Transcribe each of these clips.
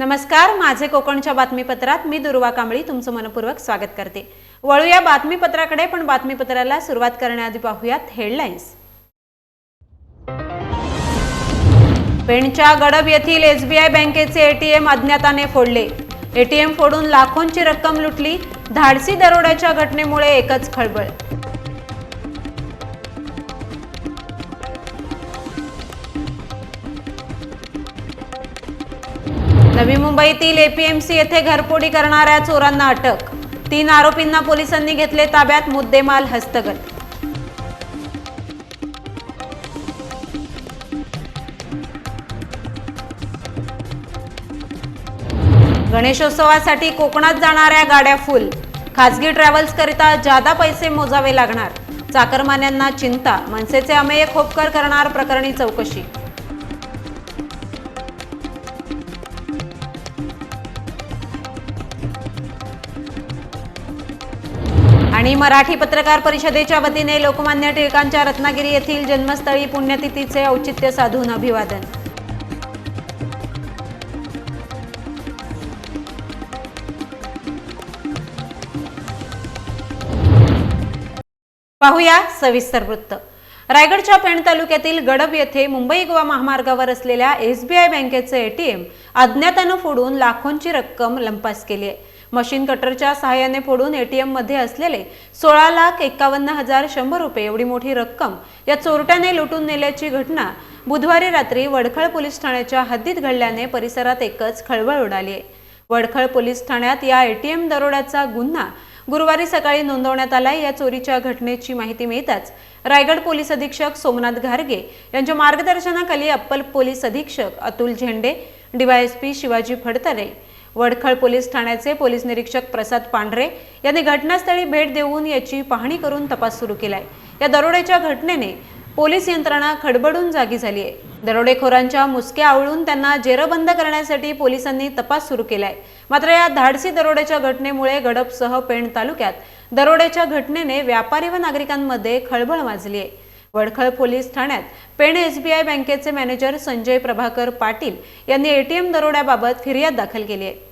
नमस्कार माझे कोकणच्या बातमीपत्रात मी दुर्वा कांबळी तुमचं मनपूर्वक स्वागत करते. वळूया बातमीपत्राकडे पण बातमीपत्राला सुरुवात करण्याआधी पाहूयात हेडलाईन्स. पेणच्या गडब येथील एसबीआय बँकेचे एटीएम अज्ञाताने फोडले. एटीएम फोडून लाखोंची रक्कम लुटली धाडसी दरोड्याच्या घटनेमुळे एकच खळबळ. नवी मुंबईतील एपीएमसी येथे घरफोडी करणाऱ्या चोरांना अटक. तीन आरोपींना पोलिसांनी घेतले ताब्यात मुद्देमाल हस्तगत. गणेशोत्सवासाठी कोकणात जाणाऱ्या गाड्या फुल. खासगी ट्रॅव्हल्स करिता जादा पैसे मोजावे लागणार. चाकरमान्यांना चिंता. मनसेचे अमेय खोपकर करणार प्रकरणी चौकशी. आणि मराठी पत्रकार परिषदेच्या वतीने लोकमान्य टिळकांच्या रत्नागिरी येथील जन्मस्थळी पुण्यतिथीचे औचित्य साधून अभिवादन. पाहूया सविस्तर वृत्त. रायगडच्या पेण तालुक्यातील गडब येथे मुंबई गोवा महामार्गावर असलेल्या एसबीआय बँकेचे एटीएम अज्ञातानं फोडून लाखोंची रक्कम लंपास केली आहे. मशीन कटरच्या सहाय्याने फोडून एटीएममध्ये असलेले सोळा लाख एकावन्न हजार शंभर रुपये एवढी मोठी रक्कम या चोरट्याने लुटून नेल्याची घटना बुधवारी रात्री वडखळ पोलीस ठाण्याच्या हद्दीत घडल्याने परिसरात एकच खळबळ उडाली आहे. वडखळ पोलीस ठाण्यात या एटीएम दरोड्याचा गुन्हा गुरुवारी सकाळी नोंदवण्यात आला या चोरीच्या घटनेची माहिती मिळताच रायगड पोलीस अधीक्षक सोमनाथ घारगे यांच्या मार्गदर्शनाखाली अप्पल पोलीस अधीक्षक अतुल झेंडे डीवायएसपी शिवाजी फडतरे वडखळ पोलीस ठाण्याचे पोलीस निरीक्षक प्रसाद पांढरे यांनी घटनास्थळी भेट देऊन याची पाहणी करून तपास सुरू केलाय. या दरोड्याच्या घटनेने पोलीस यंत्रणा खडबडून जागी झाली आहे दरोडेखोरांच्या मुसक्या आवळून त्यांना जेरबंद करण्यासाठी पोलिसांनी तपास सुरू केलाय. मात्र या धाडसी दरोड्याच्या घटनेमुळे गडपसह पेण तालुक्यात दरोड्याच्या घटनेने व्यापारी व नागरिकांमध्ये खळबळ माजली आहे वडखळ पोलीस ठाण्यात पेण एसबीआय बँकेचे मॅनेजर संजय प्रभाकर पाटील यांनी एटीएम दरोड्याबाबत फिर्याद दाखल केली आहे.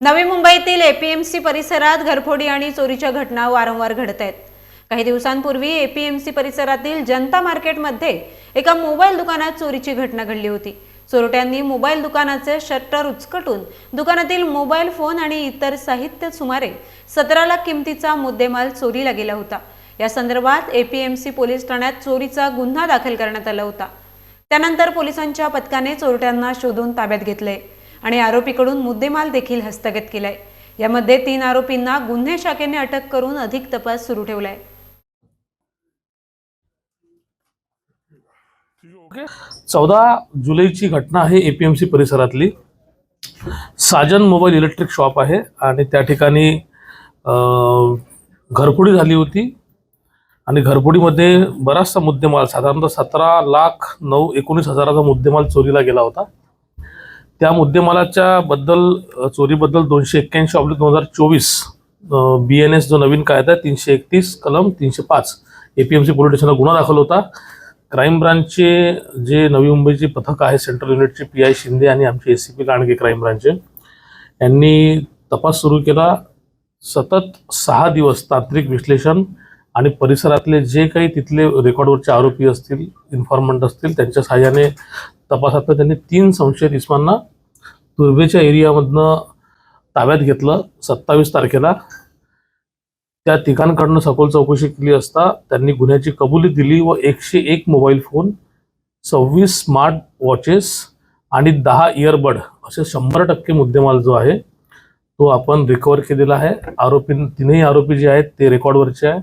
नवी मुंबईतील एपीएमसी परिसरात घरफोडी आणि चोरीच्या घटना वारंवार घडत आहेत. काही दिवसांपूर्वी एपीएमसी परिसरातील जनता मार्केटमध्ये एका मोबाईल दुकानात चोरीची घटना घडली होती. चोरट्यांनी मोबाईल दुकानाचे शटर उचकटून दुकानातील मोबाईल फोन आणि इतर साहित्य सुमारे सतरा लाख किमतीचा मुद्देमाल चोरीला गेला होता. या संदर्भात एपीएमसी पोलीस ठाण्यात चोरीचा गुन्हा दाखल करण्यात आला होता. त्यानंतर पोलिसांच्या पथकाने चोरट्यांना शोधून ताब्यात घेतलंय आणि आरोपीकडून मुद्देमाल देखील हस्तगत केलाय. यामध्ये तीन आरोपींना गुन्हे शाखेने अटक करून अधिक तपास सुरू ठेवलाय. चौदा जुलैची घटना आहे ए पी एम सी परिसरातली. साजन मोबाईल इलेक्ट्रिक शॉप आहे आणि त्या ठिकाणी घरफोडी झाली होती. आणि घरफोडीमध्ये बराचसा मुद्देमाल साधारणतः सतरा लाख नऊ एकोणीस हजाराचा मुद्देमाल चोरीला गेला होता. त्या मुद्देमालाच्या बद्दल चोरीबद्दल दोनशे एक्क्याऐंशी ऑब्लिक दोन हजार चोवीस बी एन एस जो नवीन कायदा आहे तीनशे एकतीस कलम तीनशे पाच A P M C police स्टेशनला गुन्हा दाखल होता. क्राईम ब्रांचचे जे नवी मुंबईचे पथक आहे सेंट्रल युनिटचे पी आय शिंदे आणि आमचे S C P Landge crime ब्रांचचे यांनी तपास सुरू केला. सतत सहा दिवस तांत्रिक विश्लेषण आणि परिसरातले जे काही तिथले रेकॉर्डवरचे आरोपी असतील इन्फॉर्मंट असतील त्यांच्या सहाय्याने तपासात त्यांनी तीन संशयित इस्मांना दुर्बेच्या एरियामधनं ताब्यात घेतलं सत्तावीस तारखेला. त्या तिघांकडनं सखोल चौकशी केली असता त्यांनी गुन्ह्याची कबुली दिली व एकशे एक मोबाईल फोन सव्वीस स्मार्ट वॉचेस आणि दहा इयरबड असे शंभर टक्के मुद्देमाल जो आहे तो आपण रिकवर केलेला आहे. आरोपी तीनही आरोपी जे आहेत ते रेकॉर्डवरचे आहे.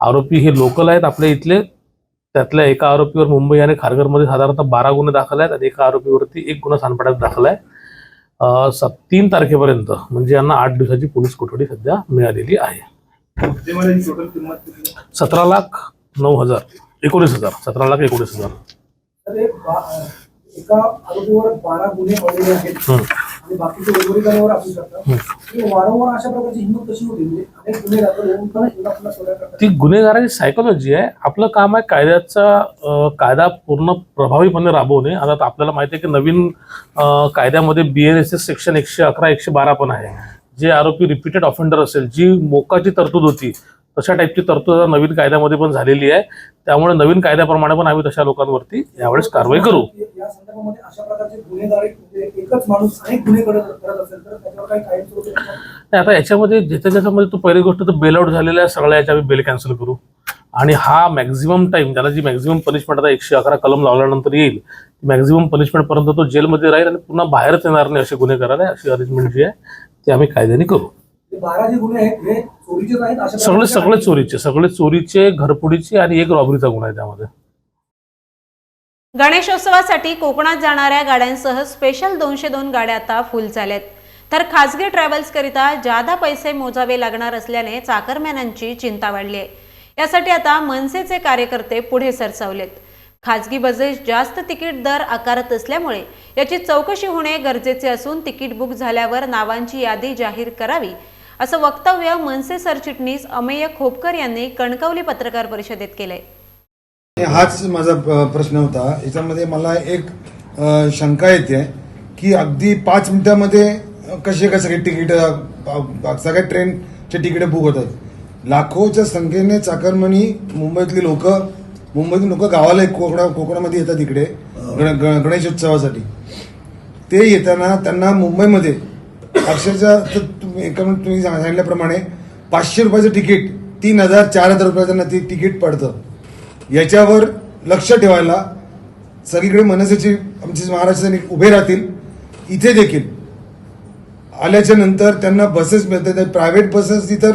आरोपी हे लोकल आहेत आपल्या इथले. त्यातल्या एका आरोपीवर मुंबई आणि खारघरमध्ये साधारणतः बारा गुन्हे दाखल आहेत आणि एका आरोपीवरती एक गुन्हा सानपाड्यात दाखल आहे. स तीन तारखेपर्यंत म्हणजे यांना आठ दिवसाची पोलीस कोठडी सध्या मिळालेली आहे. सतरा लाख नऊ हजार एकोणीस हजार सतरा लाख एकोणीस हजार. तर एक बा- एका आरोपीवर बारा गुन्हे आलेले आहेत. आणि बाकीचे उर्वरित जागेवर असू शकतात. वारंवार अशा प्रकारची हिंमत कशी होती? म्हणजे अनेक गुन्हे दाखल होऊन पण पुन्हा पुन्हा सोडा करतात ती गुन्हेगाराची सायकोलॉजी आहे. आपलं काम आहे कायद्याचा कायदा पूर्ण प्रभावीपणे राबवणे. आता आपल्याला माहिती आहे की नवीन कायद्यामध्ये B N S S section एकशे अकरा एकशे बारा पण आहे. जे आरोपी रिपीटेड ऑफेंडर असेल जी मोकाची तरतूद होती तशा टाईपची तरतूद आता नवीन कायद्यामध्ये पण झालेली आहे. त्यामुळे नवीन कायद्याप्रमाणे पण आम्ही तशा लोकांवरती यावेळेस कारवाई करू. म्हणजे नाही आता याच्यामध्ये ज्याच्या ज्याच्यामध्ये तो पहिली गोष्ट तर बेल आउट झालेल्या सगळ्या याच्या आम्ही बेल कॅन्सल करू. आणि हा मॅक्झिमम टाइम त्याला जी मॅक्झिमम पनिशमेंट आता एकशे अकरा कलम लावल्यानंतर येईल मॅक्झिमम पनिशमेंट पर्यंत तो जेलमध्ये राहील आणि पुन्हा बाहेरच येणार नाही असे गुन्हे करायला अशी अरेंजमेंट जी आहे. ती आम्ही कायद्याने करू. सगळे सगळे चोरीचे सगळे चोरीचे घरफोडीचे आणि एक रॉबरीचा गुन्हा आहे त्यामध्ये. गणेशोत्सवासाठी कोकणात जाणाऱ्या गाड्यांसह स्पेशल दोनशे दोन गाड्या आता फुल झाल्यात. तर खासगी ट्रॅव्हल्सकरिता जादा पैसे मोजावे लागणार असल्याने चाकरमॅनांची चिंता वाढली आहे यासाठी आता मनसेचे कार्यकर्ते पुढे सरसावलेत. खाजगी बसेस जास्त तिकीट दर आकारत असल्यामुळे याची चौकशी होणे गरजेचे असून तिकीट बुक झाल्यावर नावांची यादी जाहीर करावी असं वक्तव्य मनसे सरचिटणीस अमेय खोपकर यांनी कणकवली पत्रकार परिषदेत केलंय. हाच माझा प्रश्न होता. याच्यामध्ये मला एक शंका येते की अगदी पाच मिनिटामध्ये कसे काय सगळे तिकीट सगळ्या ट्रेनचे तिकीट बुक होतात. लाखोच्या संख्येने चाकरमणी मुंबईतली लोक मुंबईतून लोक गावाला एक कोकणा कोकणामध्ये येतात इकडे गण- गणेशोत्सवासाठी ते येताना त्यांना मुंबईमध्ये अक्षरशः तर तुम्ही एका मिनिट तुम्ही सांगितल्याप्रमाणे पाचशे रुपयाचं तिकीट तीन हजार चार हजार रुपयाचं त्यांना ते तिकीट पडतं. याच्यावर लक्ष ठेवायला सगळीकडे मनसेचे आमचे महाराष्ट्र उभे राहतील. इथे देखील. आल्याच्यानंतर त्यांना बसेस मिळतात. प्रायव्हेट बसेस ती तर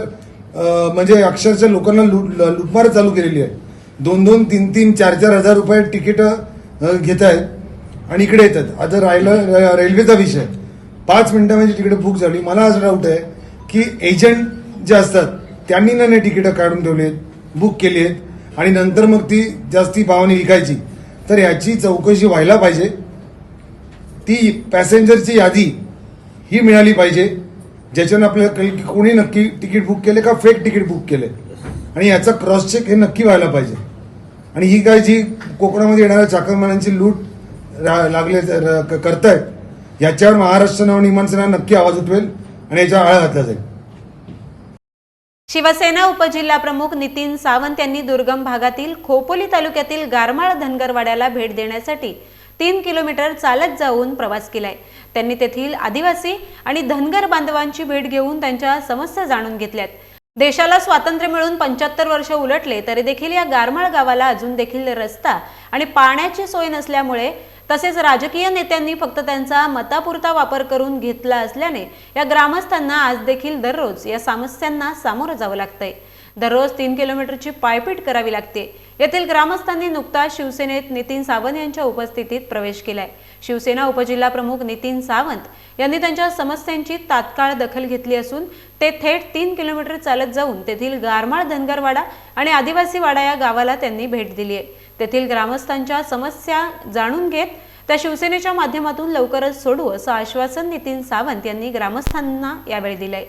म्हणजे अक्षरशः लोकांना लुट लुटमार चालू केलेली आहे. दोन दोन तीन तीन चार चार हजार रुपये तिकीट घेत आहेत आणि इकडे येतात. आता राहिलं रेल्वेचा विषय. पाच मिनिटामध्ये तिकीट बुक झाली. मला असं डाऊट आहे की एजंट जे असतात त्यांनी ना नाही तिकीटं काढून ठेवली आहेत बुक केली आहेत आणि नंतर मग ती जास्ती भावाने विकायची. तर याची चौकशी व्हायला पाहिजे. ती पॅसेंजरची यादी ही मिळाली पाहिजे. ज्याच्यानं आपल्याला कळेल की कोणी नक्की तिकीट बुक केले का फेक तिकीट बुक केले. आणि याचा क्रॉस चेक हे नक्की व्हायला पाहिजे. आणि ही काय जी कोकणामध्ये येणाऱ्या चाकरमान्यांची लूट लागले करतायत याच्यावर महाराष्ट्र नवनिर्माण नक्की आवाज उठवेल आणि याच्या आळा घातला जाईल. शिवसेना उपजिल्हाप्रमुख नितीन सावंत यांनी दुर्गम भागातील खोपोली तालुक्यातील गारमाळ धनगरवाड्याला भेट देण्यासाठी तीन किलोमीटर चालत जाऊन प्रवास केलाय. त्यांनी तेथील आदिवासी आणि धनगर बांधवांची भेट घेऊन त्यांच्या समस्या जाणून घेतल्यात. देशाला स्वातंत्र्य मिळून पंच्याहत्तर वर्ष उलटले तरी देखील या गारमाळ गावाला अजून देखील रस्ता आणि पाण्याची सोय नसल्यामुळे तसेच राजकीय नेत्यांनी फक्त त्यांचा मतापुरता वापर करून घेतला असल्याने या ग्रामस्थांना आज देखील दररोज या समस्यांना सामोरं जावं लागतंय. दररोज तीन किलोमीटरची पायपीट करावी लागते. येथील ग्रामस्थांनी नुकताच शिवसेनेत नितीन सावंत यांच्या उपस्थितीत प्रवेश केलाय. शिवसेना उपजिल्हा प्रमुख नितीन सावंत यांनी त्यांच्या समस्यांची तात्काळ दखल घेतली असून ते थेट तीन किलोमीटर चालत जाऊन तेथील गारमाळ धनगरवाडा आणि आदिवासी वाडा या गावाला त्यांनी भेट दिली आहे. तेथील ग्रामस्थांच्या समस्या जाणून घेत त्या शिवसेनेच्या माध्यमातून लवकरच सोडू असं आश्वासन नितीन सावंत यांनी ग्रामस्थांना यावेळी दिलंय.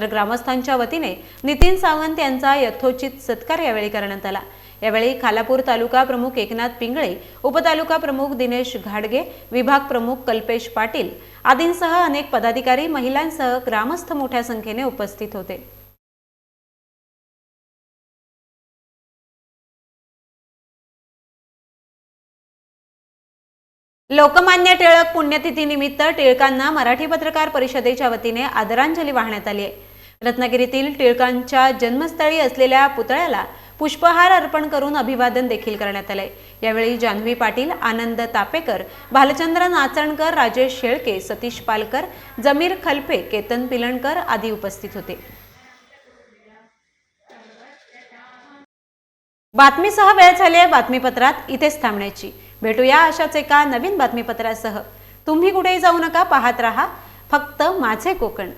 तर ग्रामस्थांच्या वतीने नितीन सावंत यांचा यथोचित सत्कार यावेळी करण्यात आला. यावेळी खालापूर तालुका प्रमुख एकनाथ पिंगळे उपतालुका प्रमुख दिनेश घाडगे विभाग प्रमुख कल्पेश पाटील आदींसह अनेक पदाधिकारी महिलांसह ग्रामस्थ मोठ्या संख्येने उपस्थित होते. लोकमान्य टिळक पुण्यतिथीनिमित्त टिळकांना मराठी पत्रकार परिषदेच्या वतीने आदरांजली वाहण्यात आली आहे. रत्नागिरीतील टिळकांच्या जन्मस्थळी असलेल्या पुतळ्याला पुष्पहार अर्पण करून अभिवादन देखील करण्यात आले यावेळी जान्हवी पाटील आनंद तापेकर भालचंद्र नाचणकर राजेश शेळके सतीश पालकर जमीर खलपे केतन पिलणकर आदी उपस्थित होते. बातमीसह वेळ झाली आहे बातमीपत्रात. इथेच थांबण्याची. भेटूया अशाच एका नवीन बातमीपत्रासह. तुम्ही कुठेही जाऊ नका पाहत राहा. फक्त माझे कोकण.